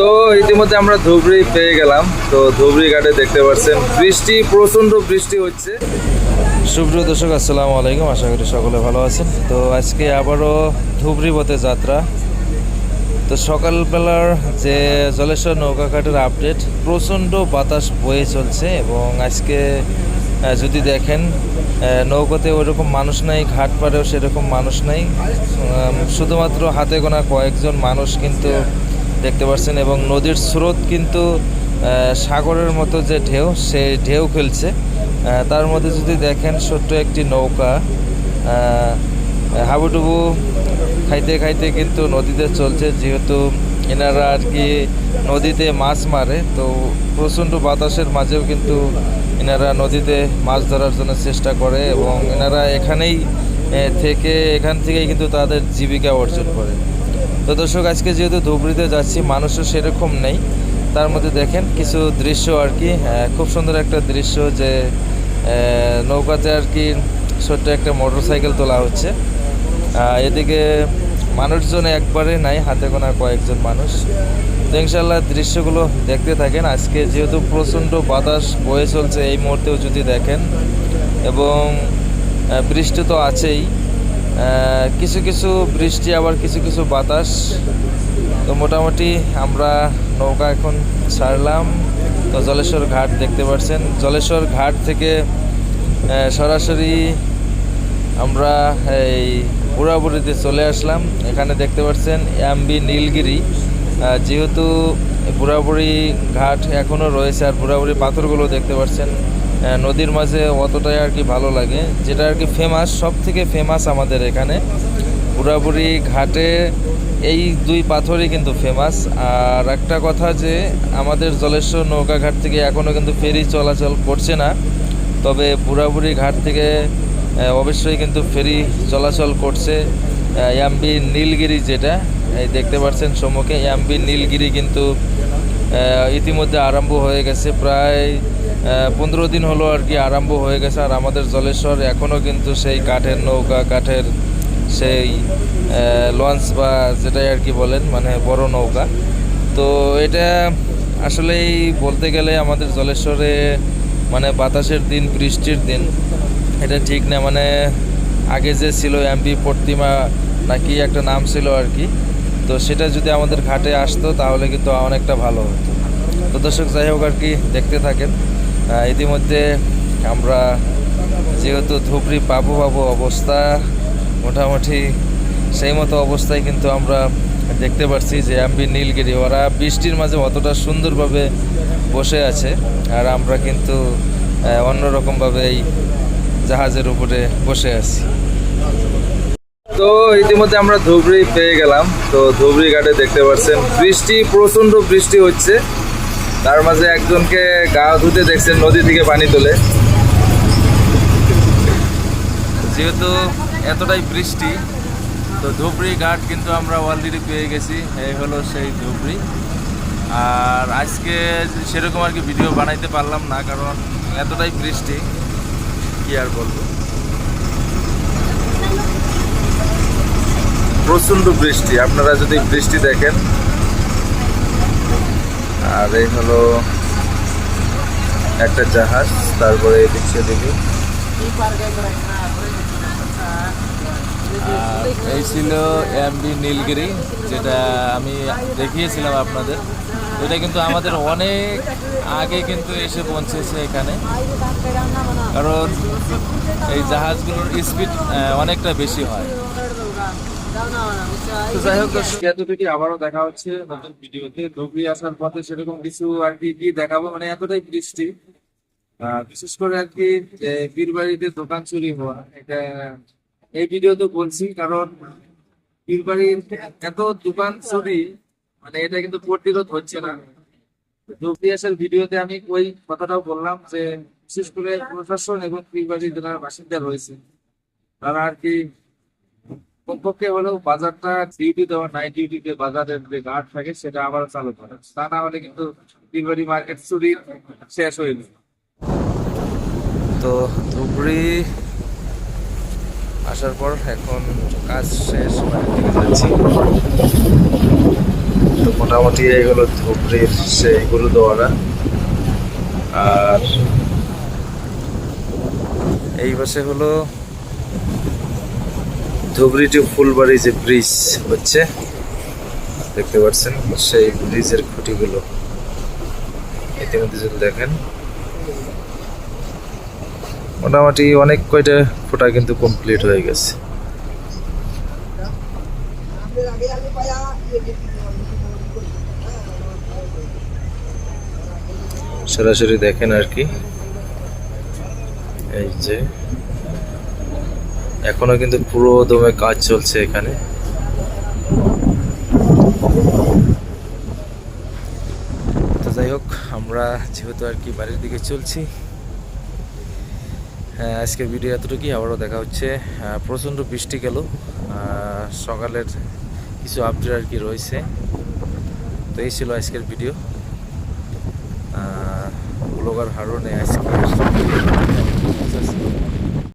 তো ইতিমধ্যে আমরা ধুবড়ি পেয়ে গেলাম। তো ধুবড়ি ঘাটে দেখতে পাচ্ছেন, বৃষ্টি প্রচণ্ড বৃষ্টি হচ্ছে। সুপ্রিয় দর্শক, আসসালামু আলাইকুম। আশা করি সকলে ভালো আছেন। তো আজকে আবারও ধুবড়ি পথে যাত্রা। তো সকালবেলার যে জলেশ্বর নৌকাঘাটের আপডেট প্রচণ্ড বাতাস বয়ে চলছে এবং আজকে যদি দেখেন নৌকাতে ওইরকম মানুষ নাই, ঘাট পাড়েও সেরকম মানুষ নাই। শুধুমাত্র হাতে গোনা কয়েকজন মানুষ কিন্তু দেখতে পাচ্ছেন এবং নদীর স্রোত কিন্তু সাগরের মতো যে ঢেউ, সেই ঢেউ খেলছে। তার মধ্যে যদি দেখেন ছোট্ট একটি নৌকা হাবুডুবু খাইতে খাইতে কিন্তু নদীতে চলছে। যেহেতু এনারা আর কি নদীতে মাছ মারে, তো প্রচণ্ড বাতাসের মাঝেও কিন্তু এনারা নদীতে মাছ ধরার জন্য চেষ্টা করে এবং এনারা এখানেই থেকে, এখান থেকেই কিন্তু তাদের জীবিকা অর্জন করে। তো দর্শক, আজকে যেহেতু ধুবড়িতে যাচ্ছি, মানুষও সেরকম নেই। তার মধ্যে দেখেন কিছু দৃশ্য আর কি। খুব সুন্দর একটা দৃশ্য যে নৌকাতে আর কি ছোট্ট একটা মোটর সাইকেল তোলা হচ্ছে। এদিকে মানুষজন একবারে নাই, হাতে গোনা কয়েকজন মানুষ। তো ইনশাল্লাহ দৃশ্যগুলো দেখতে থাকেন। আজকে যেহেতু প্রচণ্ড বাতাস, বয়ে চলছে এই মুহূর্তেও যদি দেখেন, এবং বৃষ্টি তো আছেই কিছু কিছু বৃষ্টি, আবার কিছু কিছু বাতাস। তো মোটামুটি আমরা নৌকা এখন ছাড়লাম। তো জলেশ্বর ঘাট দেখতে পাচ্ছেন জলেশ্বর ঘাট থেকে সরাসরি আমরা এই বুড়াবুড়িতে চলে আসলাম। এখানে দেখতে পাচ্ছেন এমবি নীলগিরি। যেহেতু বুড়াবুড়ি ঘাট এখনও রয়েছে, আর বুড়াবুড়ি পাথরগুলো দেখতে পাচ্ছেন নদীর মাঝে অতটাই আর কি ভালো লাগে। যেটা আর কি ফেমাস সব থেকে ফেমাস আমাদের এখানে। বুড়াবুড়ি ঘাটে এই দুই পাথরই কিন্তু ফেমাস আর একটা কথা যে, আমাদের জলেশ্বর নৌকা ঘাট থেকে এখনও কিন্তু ফেরি চলাচল করছে না। তবে বুড়াবুড়ি ঘাট থেকে অবশ্যই কিন্তু ফেরি চলাচল করছে। এমবি নীলগিরি যেটা, এই দেখতে পাচ্ছেন সম্মুখে এমবি নীলগিরি কিন্তু ইতিমধ্যে আরম্ভ হয়ে গেছে। প্রায় পনেরো দিন হলো আর কি আরম্ভ হয়ে গেছে। আর আমাদের জলেশ্বর এখনও কিন্তু সেই কাঠের নৌকা, কাঠের সেই লঞ্চ বা যেটাই আর কি বলেন মানে বড় নৌকা। তো এটা আসলেই বলতে গেলে আমাদের জলেশ্বরে মানে বাতাসের দিন, বৃষ্টির দিন, এটা ঠিক না। মানে আগে যে ছিল এমপি প্রতিমা নাকি একটা নাম ছিল আর কি। তো সেটা যদি আমাদের ঘাটে আসতো, তাহলে কিন্তু অনেকটা ভালো হতো। তো দর্শক, যাই হোক আর কি, দেখতে থাকেন। ইতিমধ্যে আমরা যেহেতু ধুবড়ি পাবো পাবো অবস্থা, মোটামুটি সেই মতো অবস্থায় কিন্তু আমরা দেখতে পাচ্ছি যে এমবি নীলগিরি, ওরা বৃষ্টির মাঝে অতটা সুন্দরভাবে বসে আছে, আর আমরা কিন্তু অন্যরকমভাবে এই জাহাজের উপরে বসে আছি। তো ইতিমধ্যে আমরা ধুবড়ি পেয়ে গেলাম। তো ধুবড়ি ঘাটে দেখতে পাচ্ছেন, বৃষ্টি প্রচণ্ড বৃষ্টি হচ্ছে। তার মাঝে একজনকে গা ধুতে দেখছেন নদী থেকে পানি তোলে। যেহেতু এতটাই বৃষ্টি, তো ধুবড়ি ঘাট কিন্তু আমরা অলরেডি পেয়ে গেছি। এই হলো সেই ধুবড়ি। আর আজকে সেরকম আর কি ভিডিও বানাইতে পারলাম না, কারণ এতটাই বৃষ্টি, কি আর বলব। প্রচণ্ড বৃষ্টি। আপনারা যদি বৃষ্টি দেখেন, আর এই হলো একটা জাহাজ, তারপরে এদিক আর এই ছিল এমবি নীলগিরি, যেটা আমি দেখিয়েছিলাম আপনাদের। এটা কিন্তু আমাদের অনেক আগে কিন্তু এসে পৌঁছেছে এখানে। কারণ এই জাহাজগুলোর স্পিড অনেকটা বেশি হয়। তো যাই হোক এতটুকু আবারও দেখা হচ্ছে নতুন ভিডিওতে। ধুবড়ি আসার পথে সেরকম কিছু আর কি কি দেখাবো? মানে এতটাই বৃষ্টি। বিশেষ করে আর কি বীরবাড়িতে দোকান চুরি হওয়া, এটা এই ভিডিও তো বলছি, কারণ বীরবাড়ির এত দোকান চুরি মানে এটা কিন্তু প্রতিরোধ হচ্ছে না। ধুবড়ি আসার ভিডিওতে আমি ওই কথাটাও বললাম যে, বিশেষ করে প্রশাসন এবং বীরবাড়ি জেলার বাসিন্দা রয়েছে, তারা আর কি কমপক্ষে হলেও বাজারটা ডিউটি দেওয়া নাইট ডিউটিতে বাজারের যে গার্ড থাকে, সেটা আবার চালু করে। তা না হলে কিন্তু বিলবাড়ি মার্কেট চুরি শেষ হয়ে যাবে। তো ধুবড়ি আসার পর এখন কাজ শেষ, বাড়ির যাচ্ছি। তো মোটামুটি এই হলো ধুবড়ির সেই গুরুদুয়ারা। আর এই পাশে হলো ধুবড়ি টু ফুলবাড়ি যে ব্রিজ হচ্ছে, দেখতে পাচ্ছেন সেই ব্রিজের খুঁটিগুলো। ইতিমধ্যে যদি দেখেন, মোটামুটি অনেক কয়টা ফোটা কিন্তু কমপ্লিট হয়ে গেছে। সরাসরি দেখেন আর কি। এই যে এখনও কিন্তু পুরো দমে কাজ চলছে এখানে। তো যাই হোক, আমরা যেহেতু আর কি বাড়ির দিকে চলছি হ্যাঁ আজকের ভিডিও এতটুকুই, আবারও দেখা হচ্ছে প্রচণ্ড বৃষ্টি গেল সকালের কিছু আপডেট আর কি রয়েছে। তো এই ছিল আজকের ভিডিও। ব্লগার হারুনে আজকে